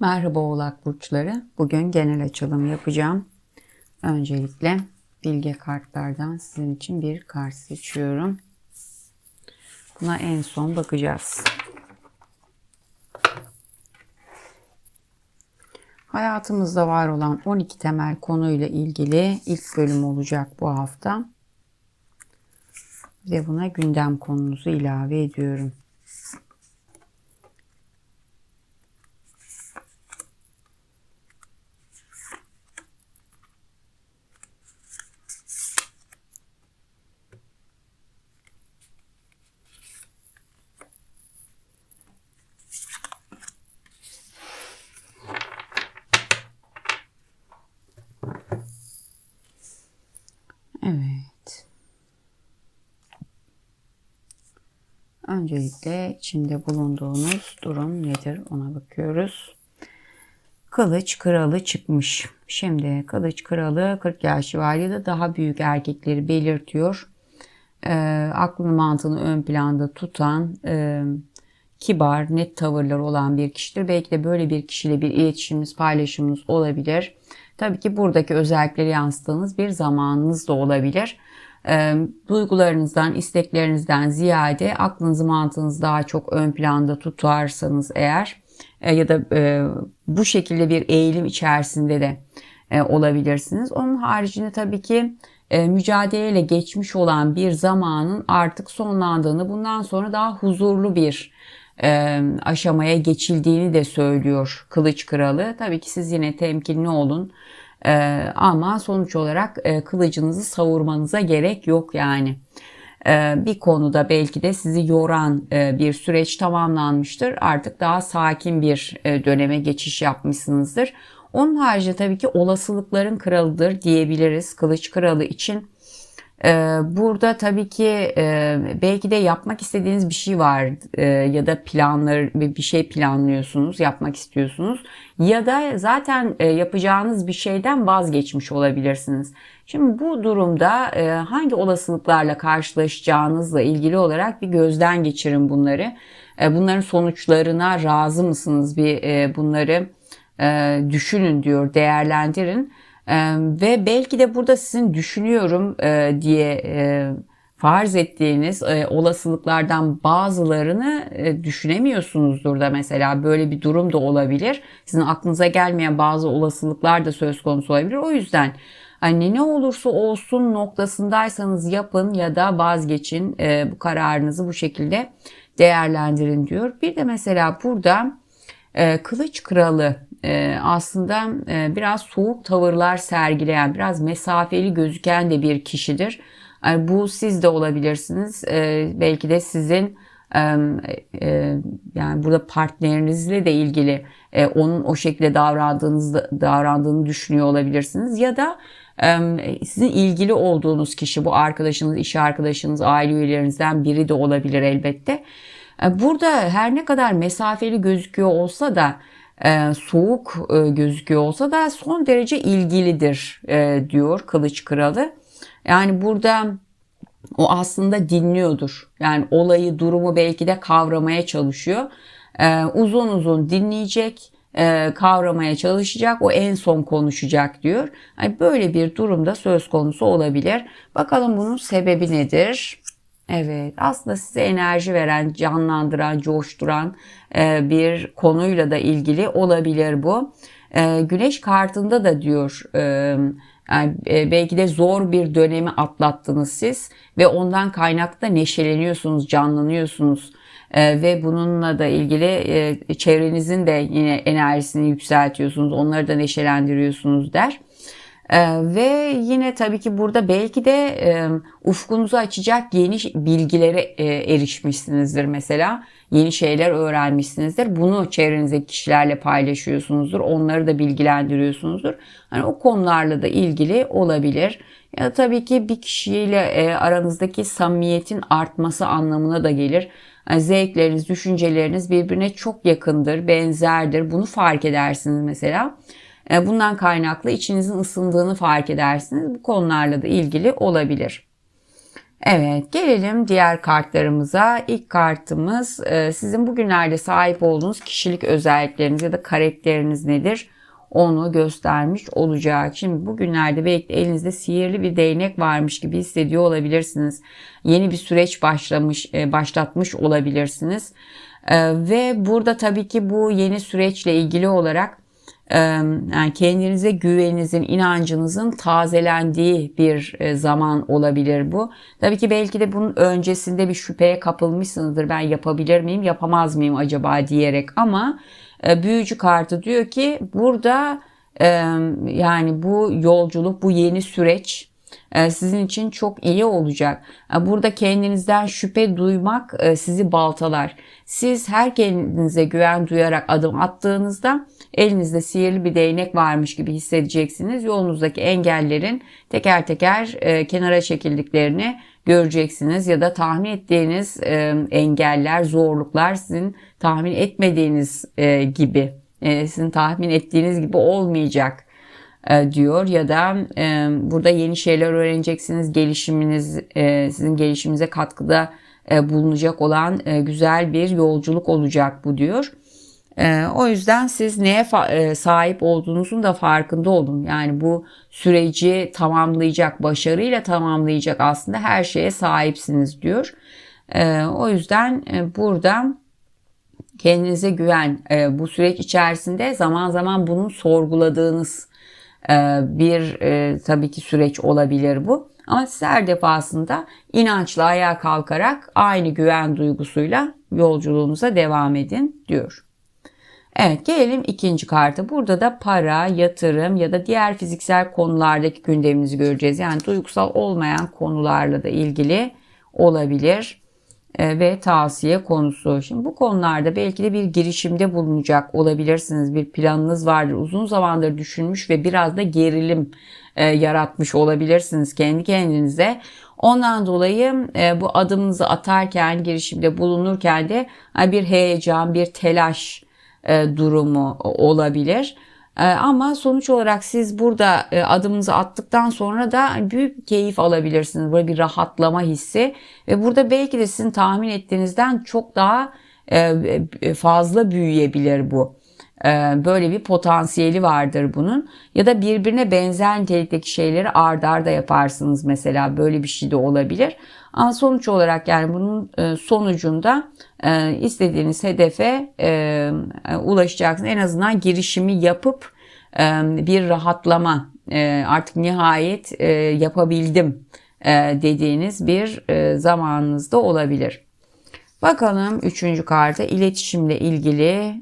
Merhaba Oğlak Burçları. Bugün genel açılım yapacağım. Öncelikle bilge kartlardan sizin için bir kart seçiyorum. Buna en son bakacağız. Hayatımızda var olan 12 temel konuyla ilgili ilk bölüm olacak bu hafta. Bir de buna gündem konunuzu ilave ediyorum. Öncelikle içinde bulunduğunuz durum nedir ona bakıyoruz. Kılıç kralı çıkmış. Şimdi kılıç kralı 40 yaş civarında daha büyük erkekleri belirtiyor. E, aklını mantığını ön planda tutan, e, kibar, net tavırlar olan bir kişidir. Belki de böyle bir kişiyle bir iletişimimiz, paylaşımımız olabilir. Tabii ki buradaki özellikleri yansıttığınız bir zamanınız da olabilir. E, duygularınızdan, isteklerinizden ziyade aklınızı, mantığınızı daha çok ön planda tutarsanız eğer e, ya da e, bu şekilde bir eğilim içerisinde de e, olabilirsiniz. Onun haricinde tabii ki e, mücadeleyle geçmiş olan bir zamanın artık sonlandığını, bundan sonra daha huzurlu bir e, aşamaya geçildiğini de söylüyor Kılıç Kralı. Tabii ki siz yine temkinli olun. E, ama sonuç olarak e, kılıcınızı savurmanıza gerek yok yani. E, bir konuda belki de sizi yoran e, bir süreç tamamlanmıştır. Artık daha sakin bir e, döneme geçiş yapmışsınızdır. Onun haricinde tabii ki olasılıkların kralıdır diyebiliriz Kılıç Kralı için. Ee, burada tabii ki e, belki de yapmak istediğiniz bir şey var e, ya da planlar bir şey planlıyorsunuz, yapmak istiyorsunuz ya da zaten e, yapacağınız bir şeyden vazgeçmiş olabilirsiniz. Şimdi bu durumda hangi olasılıklarla karşılaşacağınızla ilgili olarak bir gözden geçirin bunları. Bunların sonuçlarına razı mısınız? Bir bunları düşünün diyor, değerlendirin ve belki de burada sizin düşünüyorum e, diye e, farz ettiğiniz e, olasılıklardan bazılarını düşünemiyorsunuzdur da mesela böyle bir durum da olabilir. Sizin aklınıza gelmeyen bazı olasılıklar da söz konusu olabilir. O yüzden hani ne olursa olsun noktasındaysanız yapın ya da vazgeçin bu kararınızı bu şekilde değerlendirin diyor. Bir de mesela burada Kılıç Kralı aslında e, biraz soğuk tavırlar sergileyen, biraz mesafeli gözüken de bir kişidir. Yani bu siz de olabilirsiniz. E, belki de sizin yani burada partnerinizle de ilgili onun o şekilde davrandığınız davrandığını düşünüyor olabilirsiniz ya da sizin ilgili olduğunuz kişi bu arkadaşınız, iş arkadaşınız, aile üyelerinizden biri de olabilir elbette. Burada her ne kadar mesafeli gözüküyor olsa da e, soğuk e, gözüküyor olsa da son derece ilgilidir e, diyor Kılıç Kralı. Yani burada o aslında dinliyordur. Yani olayı, durumu belki de kavramaya çalışıyor. E, uzun uzun dinleyecek, e, kavramaya çalışacak, o en son konuşacak diyor. Böyle bir durumda söz konusu olabilir. Bakalım bunun sebebi nedir? Evet, aslında size enerji veren, canlandıran, coşturan e, bir konuyla da ilgili olabilir bu. E, güneş kartında da diyor, e, yani belki de zor bir dönemi atlattınız siz ve ondan kaynaklı da neşeleniyorsunuz, canlanıyorsunuz. ve bununla da ilgili çevrenizin de yine enerjisini yükseltiyorsunuz, onları da neşelendiriyorsunuz der. Ee, ve yine tabii ki burada belki de e, ufkunuzu açacak yeni bilgilere e, erişmişsinizdir mesela. Yeni şeyler öğrenmişsinizdir. Bunu çevrenizdeki kişilerle paylaşıyorsunuzdur. Onları da bilgilendiriyorsunuzdur. Hani o konularla da ilgili olabilir. Ya tabii ki bir kişiyle e, aranızdaki samimiyetin artması anlamına da gelir. Yani zevkleriniz, düşünceleriniz birbirine çok yakındır, benzerdir. Bunu fark edersiniz mesela. E, bundan kaynaklı içinizin ısındığını fark edersiniz. Bu konularla da ilgili olabilir. Evet gelelim diğer kartlarımıza. İlk kartımız e, sizin bugünlerde sahip olduğunuz kişilik özellikleriniz ya da karakteriniz nedir? Onu göstermiş olacak. Şimdi bugünlerde belki de elinizde sihirli bir değnek varmış gibi hissediyor olabilirsiniz. Yeni bir süreç başlamış, e, başlatmış olabilirsiniz. Ve burada tabii ki bu yeni süreçle ilgili olarak yani kendinize güveninizin, inancınızın tazelendiği bir zaman olabilir bu. Tabii ki belki de bunun öncesinde bir şüpheye kapılmışsınızdır. Ben yapabilir miyim, yapamaz mıyım acaba diyerek ama büyücü kartı diyor ki burada yani bu yolculuk, bu yeni süreç sizin için çok iyi olacak. Burada kendinizden şüphe duymak sizi baltalar. Siz her kendinize güven duyarak adım attığınızda elinizde sihirli bir değnek varmış gibi hissedeceksiniz. Yolunuzdaki engellerin teker teker e, kenara çekildiklerini göreceksiniz ya da tahmin ettiğiniz e, engeller, zorluklar sizin tahmin etmediğiniz e, gibi, e, sizin tahmin ettiğiniz gibi olmayacak e, diyor ya da e, burada yeni şeyler öğreneceksiniz. Gelişiminiz, e, sizin gelişiminize katkıda e, bulunacak olan e, güzel bir yolculuk olacak bu diyor. Ee, o yüzden siz neye e, sahip olduğunuzun da farkında olun. Yani bu süreci tamamlayacak, başarıyla tamamlayacak aslında her şeye sahipsiniz diyor. Ee, o yüzden e, burada kendinize güven. E, bu süreç içerisinde zaman zaman bunu sorguladığınız bir tabii ki süreç olabilir bu. Ama siz her defasında inançla ayağa kalkarak aynı güven duygusuyla yolculuğunuza devam edin diyor. Evet gelelim ikinci karta. Burada da para, yatırım ya da diğer fiziksel konulardaki gündemimizi göreceğiz. Yani duygusal olmayan konularla da ilgili olabilir e, ve tavsiye konusu. Şimdi bu konularda belki de bir girişimde bulunacak olabilirsiniz. Bir planınız vardır. Uzun zamandır düşünmüş ve biraz da gerilim e, yaratmış olabilirsiniz kendi kendinize. Ondan dolayı e, bu adımınızı atarken, girişimde bulunurken de bir heyecan, bir telaş, e, durumu olabilir. E, ama sonuç olarak siz burada e, adımınızı attıktan sonra da büyük keyif alabilirsiniz. Böyle bir rahatlama hissi ve burada belki de sizin tahmin ettiğinizden çok daha fazla büyüyebilir bu. Böyle bir potansiyeli vardır bunun. Ya da birbirine benzer nitelikteki şeyleri ard arda yaparsınız mesela. Böyle bir şey de olabilir. Ama sonuç olarak yani bunun e, sonucunda e, istediğiniz hedefe e, ulaşacaksınız. En azından girişimi yapıp bir rahatlama artık nihayet yapabildim dediğiniz bir zamanınızda olabilir. Bakalım üçüncü karta iletişimle ilgili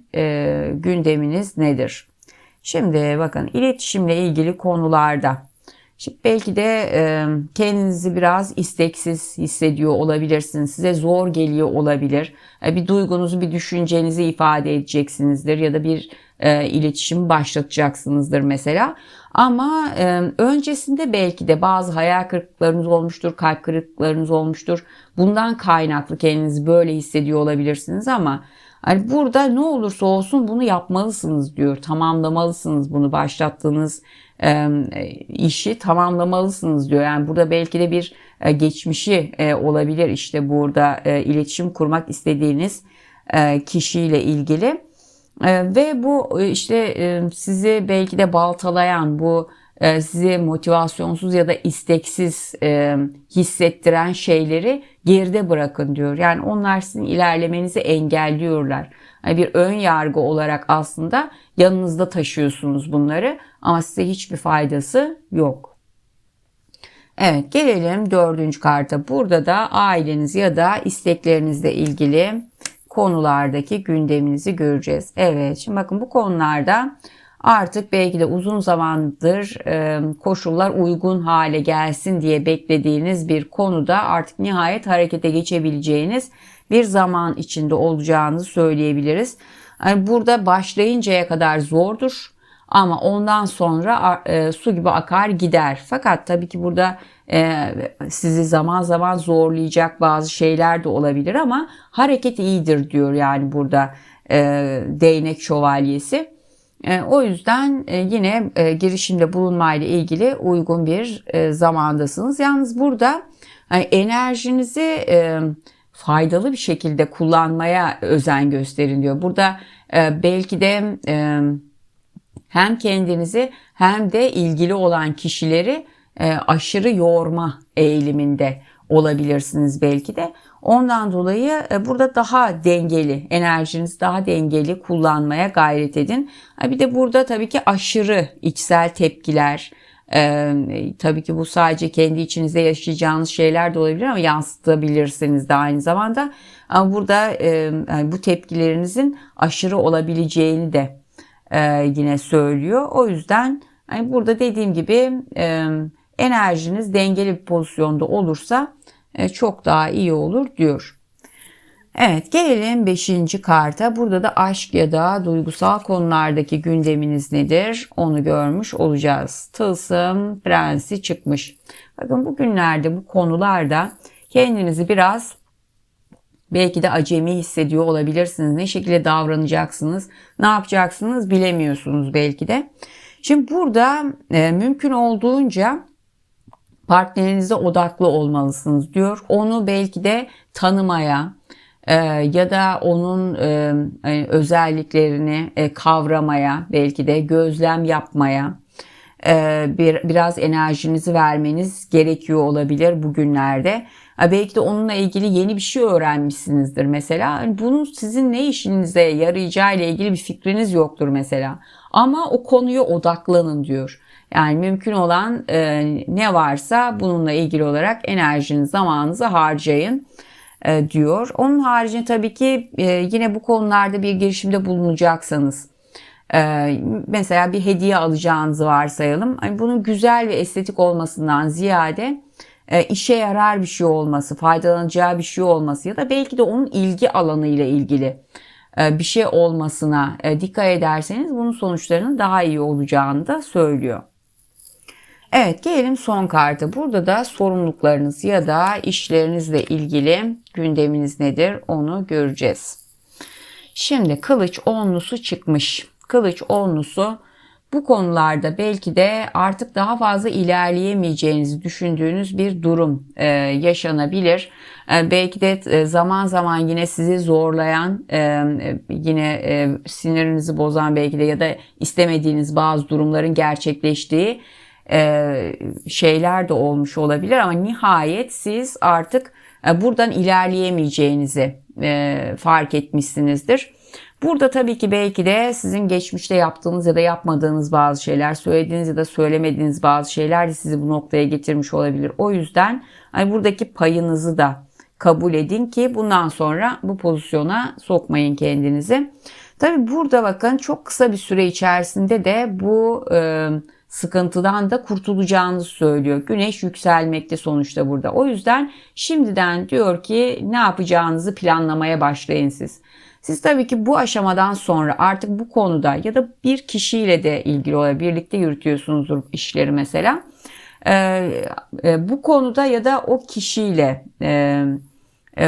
gündeminiz nedir? Şimdi bakın iletişimle ilgili konularda Şimdi belki de kendinizi biraz isteksiz hissediyor olabilirsiniz. Size zor geliyor olabilir. E, bir duygunuzu, bir düşüncenizi ifade edeceksinizdir ya da bir e, iletişim başlatacaksınızdır mesela. Ama öncesinde belki de bazı hayal kırıklıklarınız olmuştur, kalp kırıklıklarınız olmuştur. Bundan kaynaklı kendinizi böyle hissediyor olabilirsiniz ama Hani burada ne olursa olsun bunu yapmalısınız diyor. Tamamlamalısınız bunu başlattığınız e, işi tamamlamalısınız diyor. Yani burada belki de bir e, geçmişi e, olabilir işte burada e, iletişim kurmak istediğiniz e, kişiyle ilgili. E, ve bu işte e, sizi belki de baltalayan bu sizi motivasyonsuz ya da isteksiz e, hissettiren şeyleri geride bırakın diyor. Yani onlar sizin ilerlemenizi engelliyorlar. Yani bir ön yargı olarak aslında yanınızda taşıyorsunuz bunları ama size hiçbir faydası yok. Evet gelelim dördüncü karta. Burada da aileniz ya da isteklerinizle ilgili konulardaki gündeminizi göreceğiz. Evet şimdi bakın bu konularda artık belki de uzun zamandır e, koşullar uygun hale gelsin diye beklediğiniz bir konuda artık nihayet harekete geçebileceğiniz bir zaman içinde olacağını söyleyebiliriz. Yani burada başlayıncaya kadar zordur ama ondan sonra e, su gibi akar gider. Fakat tabii ki burada e, sizi zaman zaman zorlayacak bazı şeyler de olabilir ama hareket iyidir diyor yani burada e, değnek şövalyesi. E, o yüzden e, yine e, girişimde bulunmayla ilgili uygun bir zamandasınız. Yalnız burada enerjinizi faydalı bir şekilde kullanmaya özen gösterin diyor. Burada belki de hem kendinizi hem de ilgili olan kişileri aşırı yorma eğiliminde olabilirsiniz belki de. Ondan dolayı e, burada daha dengeli, enerjinizi daha dengeli kullanmaya gayret edin. Bir de burada tabii ki aşırı içsel tepkiler, ee, tabii ki bu sadece kendi içinizde yaşayacağınız şeyler de olabilir ama yansıtabilirsiniz de aynı zamanda. Ama burada e, bu tepkilerinizin aşırı olabileceğini de e, yine söylüyor. O yüzden burada dediğim gibi e, enerjiniz dengeli bir pozisyonda olursa e, çok daha iyi olur diyor. Evet gelelim 5. karta. Burada da aşk ya da duygusal konulardaki gündeminiz nedir? Onu görmüş olacağız. Tılsım prensi çıkmış. Bakın bugünlerde bu konularda kendinizi biraz belki de acemi hissediyor olabilirsiniz. Ne şekilde davranacaksınız, ne yapacaksınız bilemiyorsunuz belki de. Şimdi burada e, mümkün olduğunca partnerinize odaklı olmalısınız diyor. Onu belki de tanımaya, ee, ya da onun e, hani özelliklerini e, kavramaya, belki de gözlem yapmaya e, bir biraz enerjinizi vermeniz gerekiyor olabilir bugünlerde. Belki de onunla ilgili yeni bir şey öğrenmişsinizdir mesela. Hani bunun sizin ne işinize yarayacağı ile ilgili bir fikriniz yoktur mesela. Ama o konuya odaklanın diyor. Yani mümkün olan e, ne varsa bununla ilgili olarak enerjinizi, zamanınızı harcayın. E, diyor. Onun haricinde tabii ki e, yine bu konularda bir girişimde bulunacaksanız e, mesela bir hediye alacağınızı varsayalım. Hani bunun güzel ve estetik olmasından ziyade işe yarar bir şey olması, faydalanacağı bir şey olması ya da belki de onun ilgi alanı ile ilgili bir şey olmasına dikkat ederseniz bunun sonuçlarının daha iyi olacağını da söylüyor. Evet gelelim son karta. Burada da sorumluluklarınız ya da işlerinizle ilgili gündeminiz nedir onu göreceğiz. Şimdi kılıç onlusu çıkmış. Kılıç onlusu bu konularda belki de artık daha fazla ilerleyemeyeceğinizi düşündüğünüz bir durum e, yaşanabilir. E, belki de e, zaman zaman yine sizi zorlayan, e, yine e, sinirinizi bozan belki de ya da istemediğiniz bazı durumların gerçekleştiği e, şeyler de olmuş olabilir ama nihayet siz artık e, buradan ilerleyemeyeceğinizi e, fark etmişsinizdir. Burada tabii ki belki de sizin geçmişte yaptığınız ya da yapmadığınız bazı şeyler, söylediğiniz ya da söylemediğiniz bazı şeyler de sizi bu noktaya getirmiş olabilir. O yüzden hani buradaki payınızı da kabul edin ki bundan sonra bu pozisyona sokmayın kendinizi. Tabii burada bakın çok kısa bir süre içerisinde de bu e, sıkıntıdan da kurtulacağınızı söylüyor. Güneş yükselmekte sonuçta burada. O yüzden şimdiden diyor ki ne yapacağınızı planlamaya başlayın siz. Siz tabii ki bu aşamadan sonra artık bu konuda ya da bir kişiyle de ilgili olarak birlikte yürütüyorsunuzdur işleri mesela. Ee, e, bu konuda ya da o kişiyle e,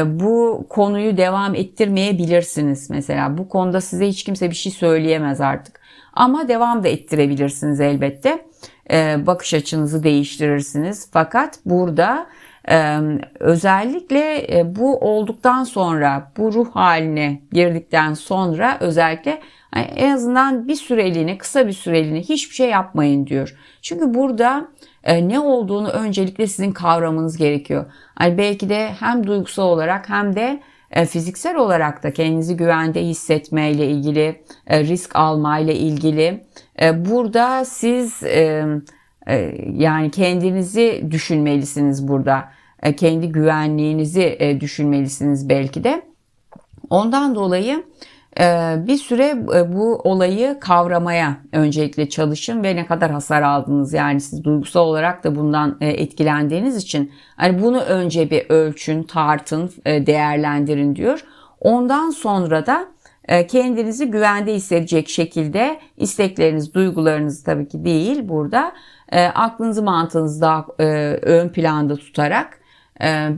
bu konuyu devam ettirmeyebilirsiniz mesela. Bu konuda size hiç kimse bir şey söyleyemez artık. Ama devam da ettirebilirsiniz elbette. Ee, bakış açınızı değiştirirsiniz. Fakat burada özellikle e, bu olduktan sonra bu ruh haline girdikten sonra özellikle en azından bir süreliğine kısa bir süreliğine hiçbir şey yapmayın diyor. Çünkü burada e, ne olduğunu öncelikle sizin kavramanız gerekiyor. Hani belki de hem duygusal olarak hem de e, fiziksel olarak da kendinizi güvende hissetmeyle ilgili, e, risk almayla ilgili. E, burada siz yani kendinizi düşünmelisiniz burada. Kendi güvenliğinizi düşünmelisiniz belki de. Ondan dolayı bir süre e, bu olayı kavramaya öncelikle çalışın ve ne kadar hasar aldınız yani siz duygusal olarak da bundan e, etkilendiğiniz için hani bunu önce bir ölçün, tartın, e, değerlendirin diyor. Ondan sonra da kendinizi güvende hissedecek şekilde istekleriniz, duygularınız tabii ki değil burada aklınızı mantığınızı daha ön planda tutarak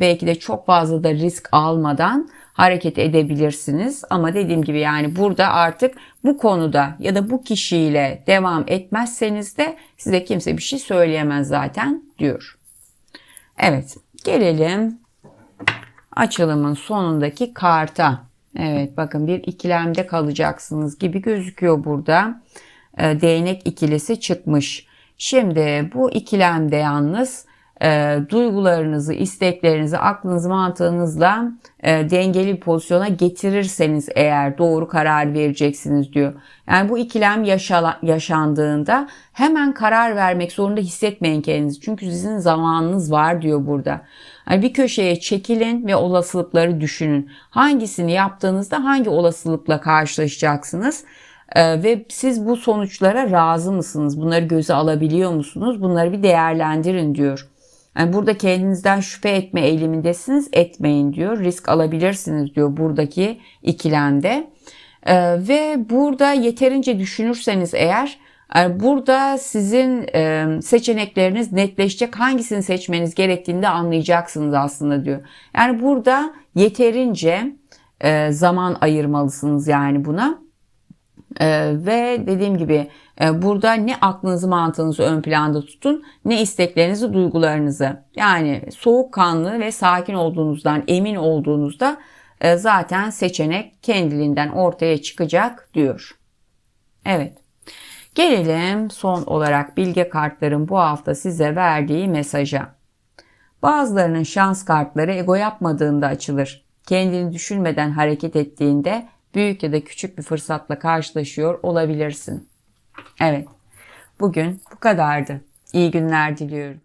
belki de çok fazla da risk almadan hareket edebilirsiniz. Ama dediğim gibi yani burada artık bu konuda ya da bu kişiyle devam etmezseniz de size kimse bir şey söyleyemez zaten diyor. Evet Gelelim açılımın sonundaki karta. Evet bakın bir ikilemde kalacaksınız gibi gözüküyor burada. E, değnek ikilisi çıkmış. Şimdi bu ikilemde yalnız e, duygularınızı, isteklerinizi, aklınızı, mantığınızla e, dengeli bir pozisyona getirirseniz eğer doğru karar vereceksiniz diyor. Yani bu ikilem yaşala, yaşandığında hemen karar vermek zorunda hissetmeyin kendinizi. Çünkü sizin zamanınız var diyor burada. Yani bir köşeye çekilin ve olasılıkları düşünün. Hangisini yaptığınızda hangi olasılıkla karşılaşacaksınız? Ee, ve siz bu sonuçlara razı mısınız? Bunları göze alabiliyor musunuz? Bunları bir değerlendirin diyor. Yani burada kendinizden şüphe etme eğilimindesiniz, etmeyin diyor. Risk alabilirsiniz diyor buradaki ikilemde. Ee, ve burada yeterince düşünürseniz eğer yani burada sizin e, seçenekleriniz netleşecek. Hangisini seçmeniz gerektiğini de anlayacaksınız aslında diyor. Yani burada yeterince e, zaman ayırmalısınız yani buna. Ee, ve dediğim gibi e, burada ne aklınızı mantığınızı ön planda tutun ne isteklerinizi duygularınızı yani soğukkanlı ve sakin olduğunuzdan emin olduğunuzda e, zaten seçenek kendiliğinden ortaya çıkacak diyor. Evet. Gelelim son olarak bilge kartların bu hafta size verdiği mesaja. Bazılarının şans kartları ego yapmadığında açılır. Kendini düşünmeden hareket ettiğinde büyük ya da küçük bir fırsatla karşılaşıyor olabilirsin. Evet. Bugün bu kadardı. İyi günler diliyorum.